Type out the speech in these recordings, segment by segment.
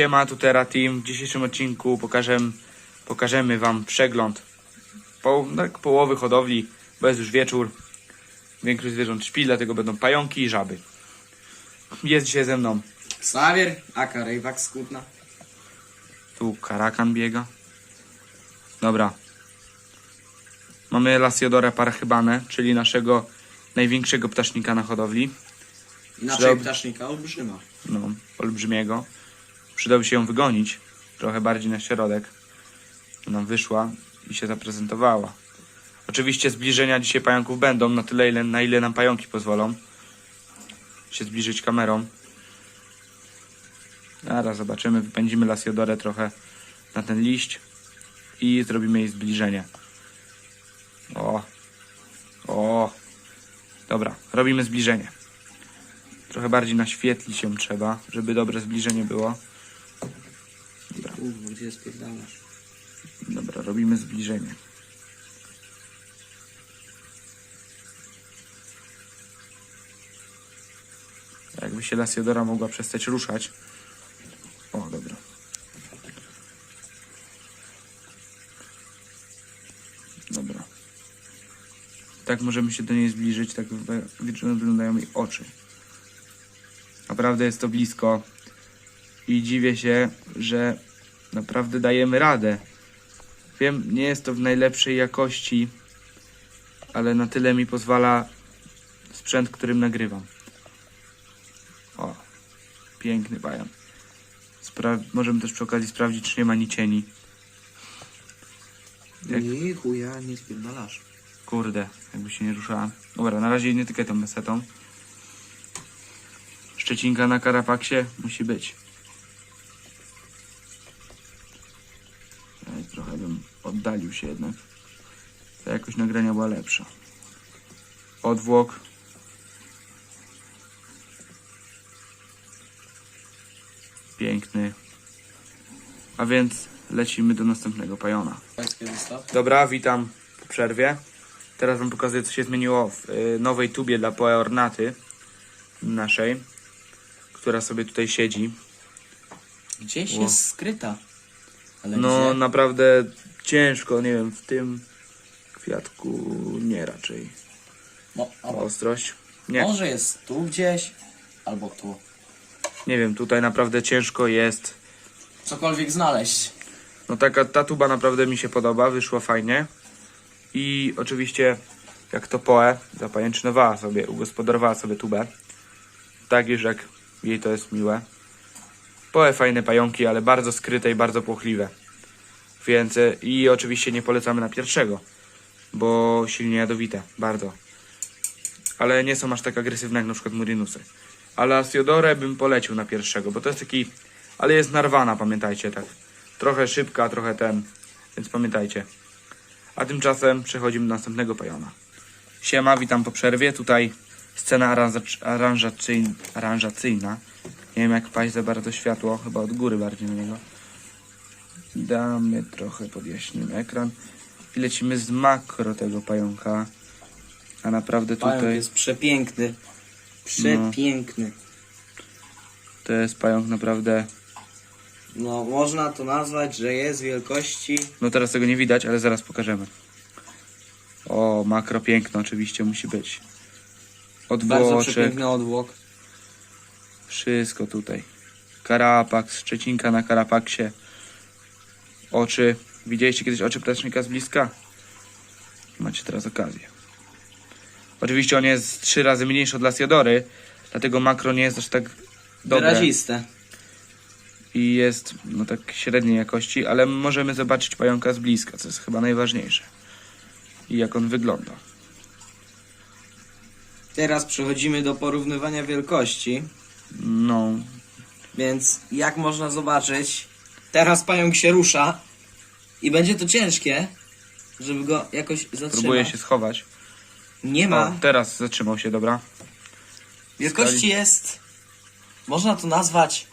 Siema, tu Terra Team. W dzisiejszym odcinku pokażemy, pokażemy Wam przegląd po, tak, połowy hodowli, bo jest już wieczór. Większość zwierząt śpi, dlatego będą pająki i żaby. Jest dzisiaj ze mną. Slawier, aka Rejwak Skutna. Tu karakan biega. Dobra. Mamy Lasiodora parachybane, czyli naszego największego ptasznika na hodowli. Inaczej Zrob- ptasznika olbrzyma. no, olbrzymiego. Przydałoby się ją wygonić trochę bardziej na środek. Nam wyszła i się zaprezentowała. Oczywiście zbliżenia dzisiaj pająków będą na tyle, ile, na ile nam pająki pozwolą się zbliżyć kamerą. Zaraz zobaczymy, wypędzimy Lasiodorę trochę na ten liść i zrobimy jej zbliżenie. O, o, dobra, robimy zbliżenie. Trochę bardziej naświetlić się trzeba, żeby dobre zbliżenie było. Kurwa, gdzie spierdalasz? Dobra, robimy zbliżenie. Jakby się Lasiodora mogła przestać ruszać. O, dobra. Dobra. Tak możemy się do niej zbliżyć, tak wy- wyglądają jej oczy. Naprawdę jest to blisko. I dziwię się, że naprawdę dajemy radę. Wiem, nie jest to w najlepszej jakości, ale na tyle mi pozwala sprzęt, którym nagrywam. O, piękny bajan. Spra- możemy też przy okazji sprawdzić, czy nie ma ni cieni. Jak- Nie, chuja, nie spierdalasz. Kurde, jakby się nie ruszała. Dobra, na razie nie tykaj tą mesetą. Szczecinka na karapaksie musi być. Ej, trochę bym oddalił się jednak. Ta jakość nagrania była lepsza. Odwłok. Piękny. A więc lecimy do następnego pajona. Dobra, witam po przerwie. Teraz wam pokazuję, co się zmieniło w y, nowej tubie dla Poe Ornaty naszej, która sobie tutaj siedzi. Gdzieś Ło. jest skryta. Ale No, gdzie? naprawdę ciężko, nie wiem, w tym kwiatku nie raczej. Mo, albo, Ostrość? Nie, Może jest tu gdzieś, albo tu. nie wiem, tutaj naprawdę ciężko jest. Cokolwiek znaleźć. No taka ta tuba naprawdę mi się podoba, wyszła fajnie. I oczywiście jak to Poe zapajęczynowała sobie, ugospodarowała sobie tubę. Tak już jak jej to jest miłe. Poe fajne pająki, ale bardzo skryte i bardzo płochliwe. Więc e, i oczywiście nie polecamy na pierwszego, bo silnie jadowite, bardzo. Ale nie są aż tak agresywne jak na przykład Murinusy. Ale Asiodorę bym polecił na pierwszego, bo to jest taki, ale jest narwana, pamiętajcie, tak. Trochę szybka, trochę ten, więc pamiętajcie. A tymczasem przechodzimy do następnego pajona. Siema, witam po przerwie. Tutaj scena aranżacz- aranżacyjn- aranżacyjna. Nie wiem jak paść za bardzo światło, chyba od góry bardziej na niego. Damy trochę, podjaśnimy ekran. I lecimy z makro tego pająka. A naprawdę Pająk tutaj jest przepiękny. Przepiękny. to jest pająk naprawdę... No, można to nazwać, że jest wielkości... No teraz tego nie widać, ale zaraz pokażemy. O, makro piękno oczywiście musi być. Bardzo Odwłoczek, przepiękny odwłok. wszystko tutaj. Karapak, szczecinka na karapaksie. Oczy. Widzieliście kiedyś oczy ptasznika z bliska? Macie teraz okazję. Oczywiście on jest trzy razy mniejszy od Lasiadory, dlatego makro nie jest aż tak dobre. Wyraziste. i jest no tak średniej jakości, ale możemy zobaczyć pająka z bliska, co jest chyba najważniejsze. I jak on wygląda. Teraz przechodzimy do porównywania wielkości. No, Więc jak można zobaczyć, teraz pająk się rusza i będzie to ciężkie, żeby go jakoś zatrzymać. próbuję się schować. Nie ma. O, teraz zatrzymał się, dobra. Wielkości jest, można to nazwać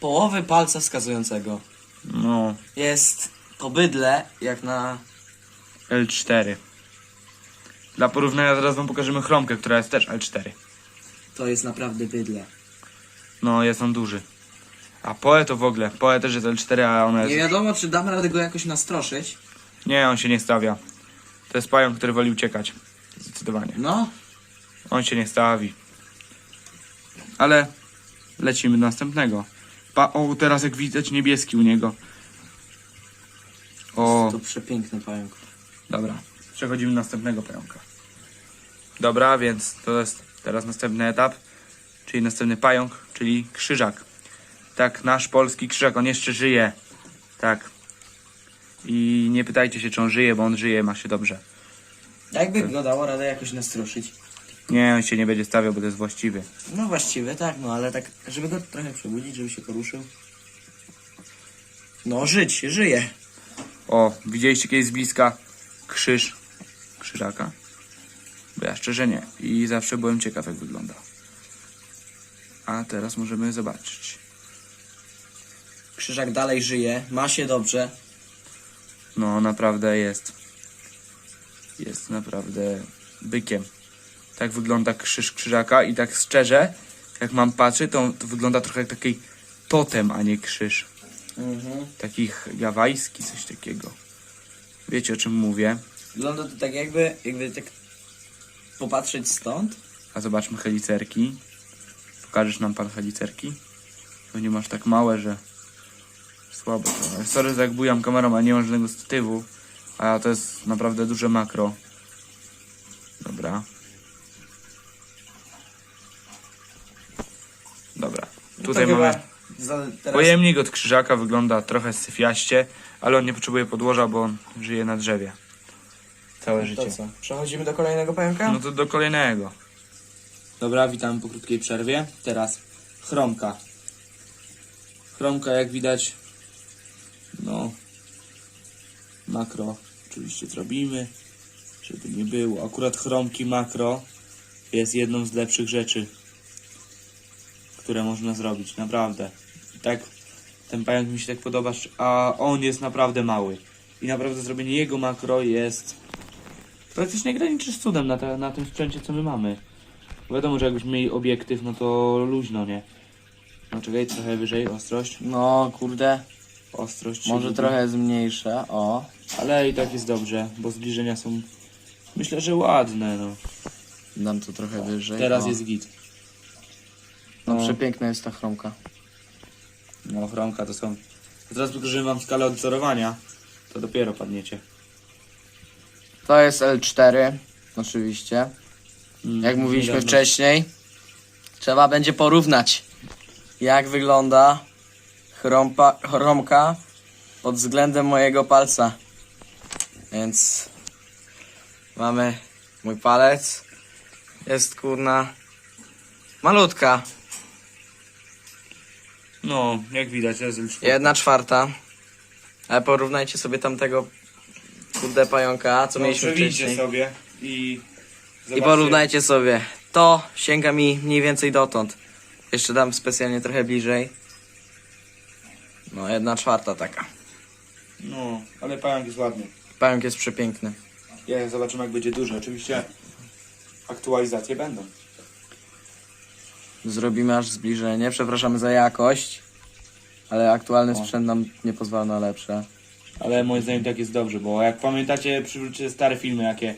połowy palca wskazującego. No, Jest to bydle, jak na... L4. Dla porównania zaraz wam pokażemy chromkę, która jest też L4. To jest naprawdę bydle. No, jest on duży. A Poe to w ogóle. Poe też jest L4, a ona Nie jest... wiadomo, czy damy radę go jakoś nastroszyć. Nie, on się nie stawia. To jest pająk, który woli uciekać. Zdecydowanie. No, On się nie stawi. Ale lecimy do następnego. Pa o, teraz jak widać niebieski u niego. O, to przepiękny pająk. dobra. Przechodzimy do następnego pająka. Dobra, więc to jest teraz następny etap. Czyli następny pająk, czyli krzyżak. Tak, nasz polski krzyżak, on jeszcze żyje. Tak. I nie pytajcie się, czy on żyje, bo on żyje, ma się dobrze. Jakby go dało radę jakoś nastroszyć? Nie, on się nie będzie stawiał, bo to jest właściwy. No właściwie tak, no ale tak, żeby go trochę przebudzić, żeby się poruszył. No, żyć, żyje. O, widzieliście kiedyś z bliska krzyż krzyżaka? Bo ja szczerze nie. I zawsze byłem ciekaw, jak wygląda. A teraz możemy zobaczyć. Krzyżak dalej żyje, ma się dobrze. No, naprawdę jest. Jest naprawdę bykiem. Tak wygląda krzyż krzyżaka i tak szczerze, jak mam patrzeć, to, to wygląda trochę jak taki totem, a nie krzyż. Mhm. Taki gawajski, coś takiego. Wiecie o czym mówię? Wygląda to tak jakby, jakby tak popatrzeć stąd. A zobaczmy helicerki. Pokażesz nam pan helicerki? To nie masz tak małe, że słabo. Sorry, że jak bujam kamerą, a nie mam żadnego statywu. A to jest naprawdę duże makro. Dobra. Dobra. Tutaj No to mamy chyba Za, teraz... pojemnik od krzyżaka. Wygląda trochę syfiaście, ale on nie potrzebuje podłoża, bo on żyje na drzewie. Całe życie. To co? Przechodzimy do kolejnego pająka? No to do kolejnego. Dobra, witamy po krótkiej przerwie. Teraz chromka. Chromka, jak widać, no, makro oczywiście zrobimy, żeby nie było. Akurat chromki makro jest jedną z lepszych rzeczy, które można zrobić, naprawdę. Tak, ten pająk mi się tak podoba, a on jest naprawdę mały. I naprawdę zrobienie jego makro jest praktycznie graniczy z cudem na, te, na tym sprzęcie, co my mamy. Wiadomo, że jakbyśmy mieli obiektyw, no to luźno, nie? No czekaj, trochę wyżej, ostrość. No, kurde, Ostrość. może lubi. trochę zmniejszę, o. Ale i tak jest dobrze, bo zbliżenia są, myślę, że ładne, no. Dam to trochę wyżej. Teraz o. jest git. No, No, przepiękna jest ta chromka. no chromka to są... Teraz pokażę wam skalę odwzorowania, to dopiero padniecie. To jest L4, oczywiście. Mm, Jak mówiliśmy wcześniej, trzeba będzie porównać, jak wygląda chromka pod względem mojego palca. Więc mamy mój palec. Jest kurna malutka, No, jak widać, jest już... jedna czwarta. Ale porównajcie sobie tamtego kurde pająka, co no, mieliśmy wcześniej. sobie i... I zobaczcie- porównajcie sobie. To sięga mi mniej więcej dotąd. Jeszcze dam specjalnie trochę bliżej. No, jedna czwarta taka. No, ale pająk jest ładny. Pająk jest przepiękny. Ja zobaczymy jak będzie duży. Oczywiście aktualizacje będą. Zrobimy aż zbliżenie. Przepraszamy za jakość. Ale aktualny O. sprzęt nam nie pozwala na lepsze. Ale moim zdaniem tak jest dobrze, bo jak pamiętacie, przywróćcie stare filmy, jakie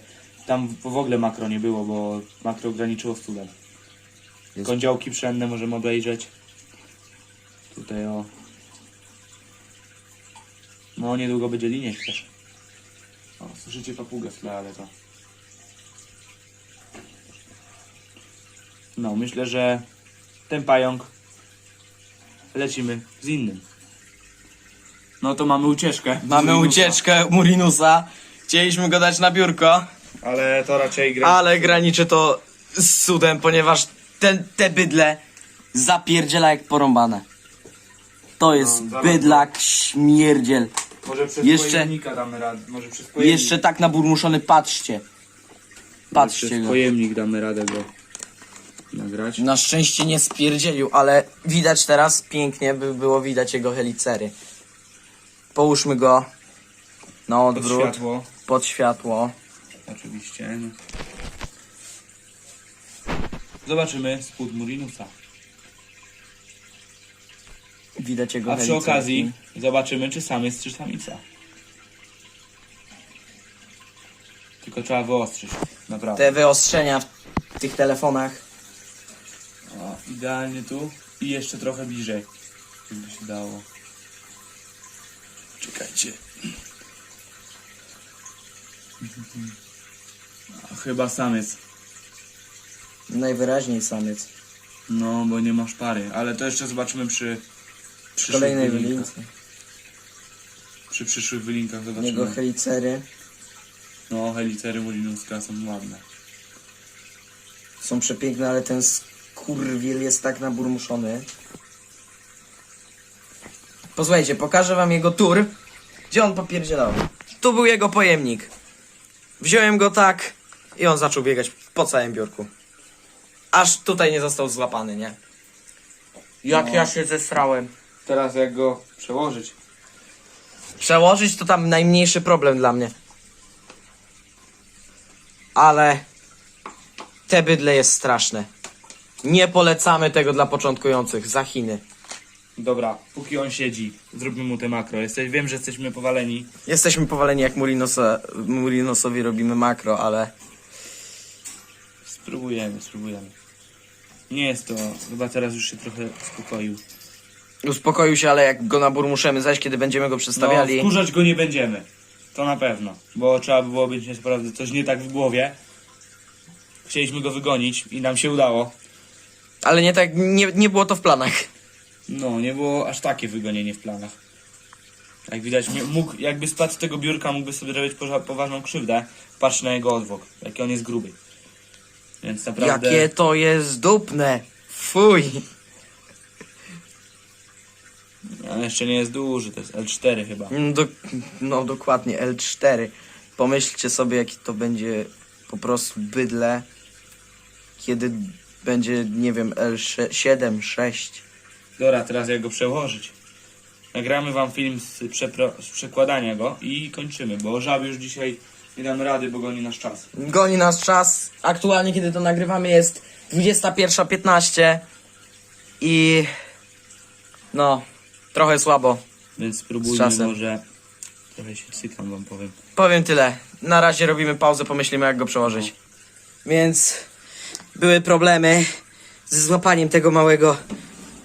tam w ogóle makro nie było, bo makro ograniczyło studem. Jest- Kądziołki pszenne możemy obejrzeć. Tutaj o. No niedługo będzie linieć też. O, słyszycie papugę w tle, ale to. No, myślę, że ten pająk lecimy z innym. No to mamy ucieczkę. Mamy Murinusa. ucieczkę Murinusa. Chcieliśmy go dać na biurko, Ale to raczej gra. ale graniczy to z cudem, ponieważ ten, te bydle zapierdziela jak porąbane. To jest No, bydlak śmierdziel. Może przez Jeszcze- pojemnika damy radę. Może przez pojemnik. Jeszcze tak naburmuszony, patrzcie. Patrzcie przez go. pojemnik damy radę go nagrać. Na szczęście nie spierdzielił, ale widać teraz pięknie, by było widać jego helicery. Połóżmy go na Pod odwrót, światło. pod światło. Oczywiście. no. Zobaczymy spód Murinusa. Widać jego A przy okazji zobaczymy, czy samiec, czy samica. Tylko trzeba wyostrzyć. Naprawdę. Te wyostrzenia w tych telefonach. O, idealnie tu i jeszcze trochę bliżej. Jakby się dało. Czekajcie. A, chyba samiec. Najwyraźniej samiec. No, bo nie masz pary. Ale to jeszcze zobaczymy przy Przyszłych kolejnej wylince. Przy przyszłych wylinkach Jego zobaczymy. helicery No, helicery Molinuska są ładne. są przepiękne, ale ten skurwiel jest tak naburmuszony. Posłuchajcie, pokażę wam jego tur, gdzie on popierdzielał. Tu był jego pojemnik. Wziąłem go tak i on zaczął biegać po całym biurku. Aż tutaj nie został złapany, nie? Jak No. ja się zesrałem. Teraz jak go przełożyć. Przełożyć to tam najmniejszy problem dla mnie. Ale te bydle jest straszne. Nie polecamy tego dla początkujących za Chiny. Dobra, póki on siedzi, zróbmy mu te makro. Jesteś, wiem, że jesteśmy powaleni. Jesteśmy powaleni jak Murinosa, Murinosowi robimy makro, ale Spróbujemy, spróbujemy. Nie jest to, chyba teraz już się trochę uspokoił. Uspokoił się, ale jak go naburmuszemy zaś, kiedy będziemy go No, przestawiali. wkurzać go nie będziemy. To na pewno. Bo trzeba by było być naprawdę coś nie tak w głowie. Chcieliśmy go wygonić i nam się udało. ale nie tak, nie, nie było to w planach. No, nie było aż takie wygonienie w planach. Jak widać, mógł, jakby spadł z tego biurka, mógłby sobie zrobić poża- poważną krzywdę. Patrz na jego odwłok, jaki on jest gruby. Więc naprawdę... Jakie to jest dupne. Fuj. On jeszcze nie jest duży, to jest L4 chyba. Do, no dokładnie, L4. Pomyślcie sobie, jaki to będzie po prostu bydle, kiedy będzie, nie wiem, L7, 6. Dobra, teraz jak go przełożyć. Nagramy wam film z, przepro- z przekładania go i kończymy, bo żab już dzisiaj nie damy rady, bo goni nasz czas. Goni nas czas. Aktualnie, kiedy to nagrywamy, jest 21.15 i no, trochę słabo. Więc spróbujmy czasem. może... Trochę się cykam wam powiem. Powiem tyle. Na razie robimy pauzę, pomyślimy jak go przełożyć. Więc były problemy ze złapaniem tego małego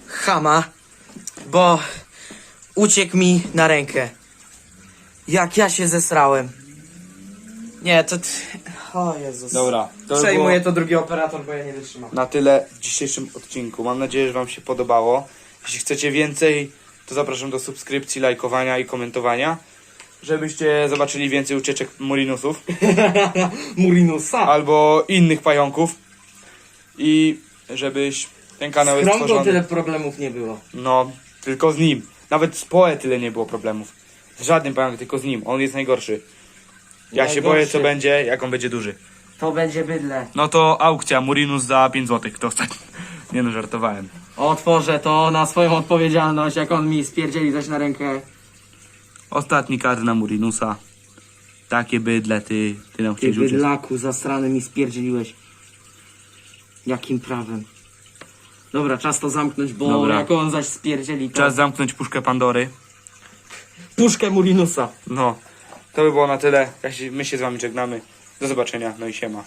chama, bo uciekł mi na rękę. Jak ja się zesrałem. Nie, to... t- O Jezus. Dobra, to by Przejmuje było to drugi operator, bo ja nie wytrzymam. na tyle w dzisiejszym odcinku. Mam nadzieję, że wam się podobało. Jeśli chcecie więcej, to zapraszam do subskrypcji, lajkowania i komentowania. Żebyście zobaczyli więcej ucieczek Murinusów. Murinusa. albo innych pająków i żebyś ten kanał jest Krągą tworzony tyle problemów nie było. no tylko z nim nawet z Poe tyle nie było problemów z żadnym pająkiem, tylko z nim, on jest najgorszy ja się boję co będzie, jak on będzie duży To będzie bydle. no to aukcja Murinus za 5 zł to ostatnio nie no żartowałem Otworzę to na swoją odpowiedzialność, jak on mi spierdzieli coś na rękę. ostatni kadr na Murinusa takie bydle ty, ty nam Ty chciałeś uciec bydlaku zastrany mi spierdzieliłeś. Jakim prawem? Dobra, czas to zamknąć, bo Dobra. jak on zaś spierdzieli to... czas zamknąć puszkę Pandory Puszkę Murinusa. no to by było na tyle ja się, my się z wami żegnamy do zobaczenia, no i siema